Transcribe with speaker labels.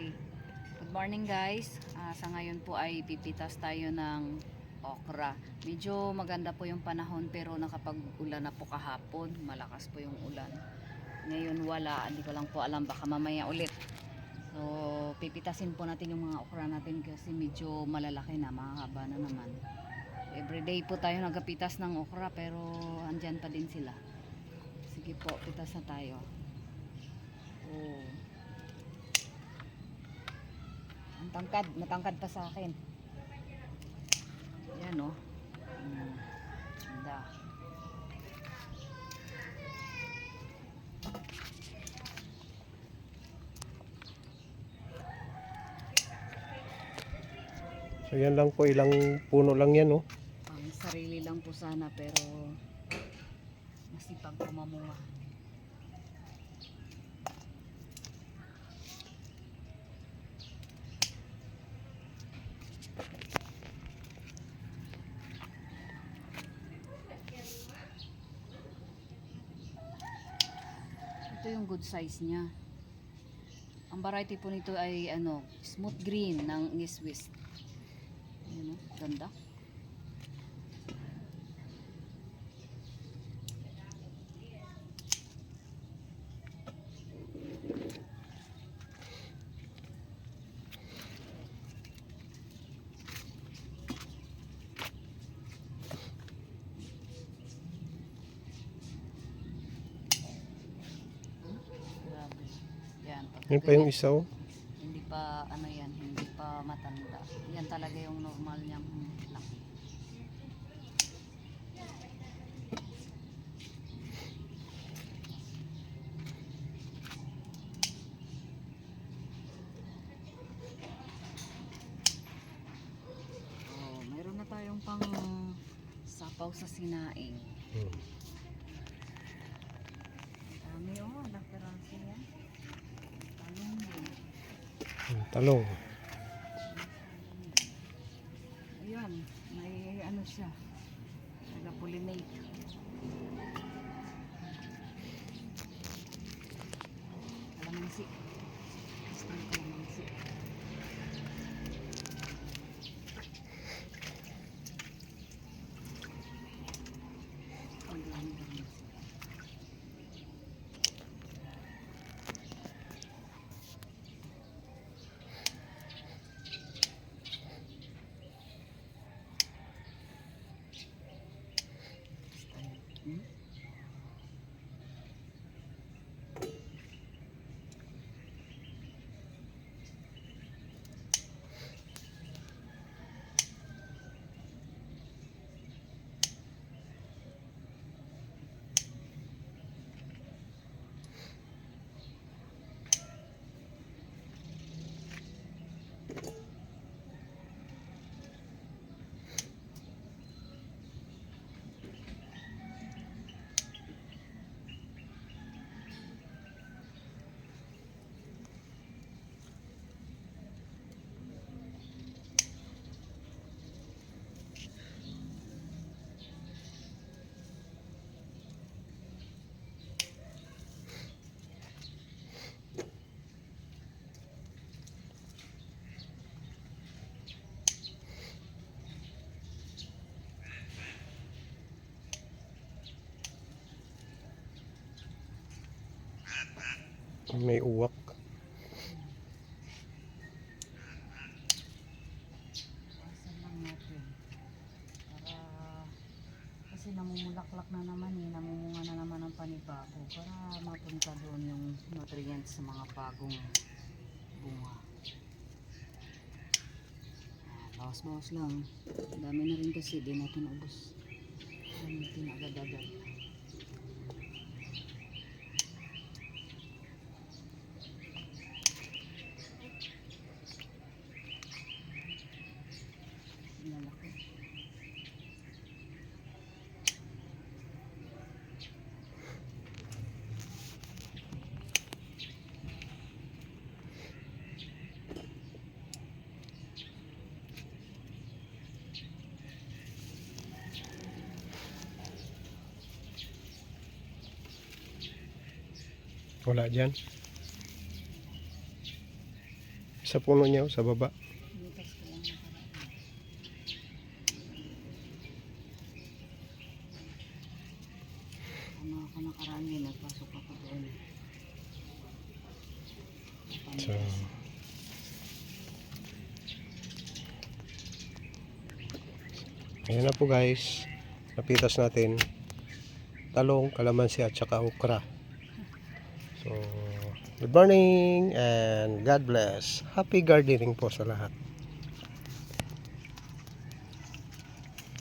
Speaker 1: Good morning guys. Ah, sa ngayon po ay pipitas tayo ng okra. Medyo maganda po yung panahon pero nakapag-ulan na po kahapon. Malakas po yung ulan. Ngayon wala. Hindi ko lang po alam. Baka mamaya ulit. So, pipitasin po natin yung mga okra natin kasi medyo malalaki na. Mahaba na naman. Everyday po tayo nagapitas ng okra pero andyan pa din sila. Sige po, pitas na tayo. Oh. Tangkad, matangkad pa sa akin. Yan oh. Mm. Ganda.
Speaker 2: So yan lang po, ilang puno lang yan oh.
Speaker 1: Pang sarili lang po sana pero masipag kumamuha. Yung good size niya. Ang variety po nito ay ano, smooth green ng Swiss. Ayan o, ganda. Grabe. Yan.
Speaker 2: pa yung isa oh.
Speaker 1: Hindi pa, ano yan, hindi pa matanda. Yan talaga yung normal niyang laki. Oh, mayroon na tayong pang sapaw sa sinaing.
Speaker 2: Hmm.
Speaker 1: Dami oh, laperasi yan.
Speaker 2: Hmm, Talong.
Speaker 1: Ayan, may ano siya. Nag-pollinate. Kalamansi. Gusto ng kalamansi. Ang dami kalamansi. Hmm?
Speaker 2: May uwak.
Speaker 1: Natin. Kasi namumulaklak na naman eh, namumunga na naman ang panibago para mapunta doon yung nutrients sa mga bagong bunga. Ah, Bawas-bawas lang. Ang Dami na rin kasi, di natin ubos. Gamitin agad-agad. Lalaki.
Speaker 2: Wala dyan. Sa puno niya, sa baba.
Speaker 1: Bumitas ko lang nakaraan. Ano ako nakaraan nagpasok ako doon.
Speaker 2: So, ayan na po guys. Napitas natin talong, kalamansi at saka okra. So, good morning and God bless. Happy gardening po sa lahat.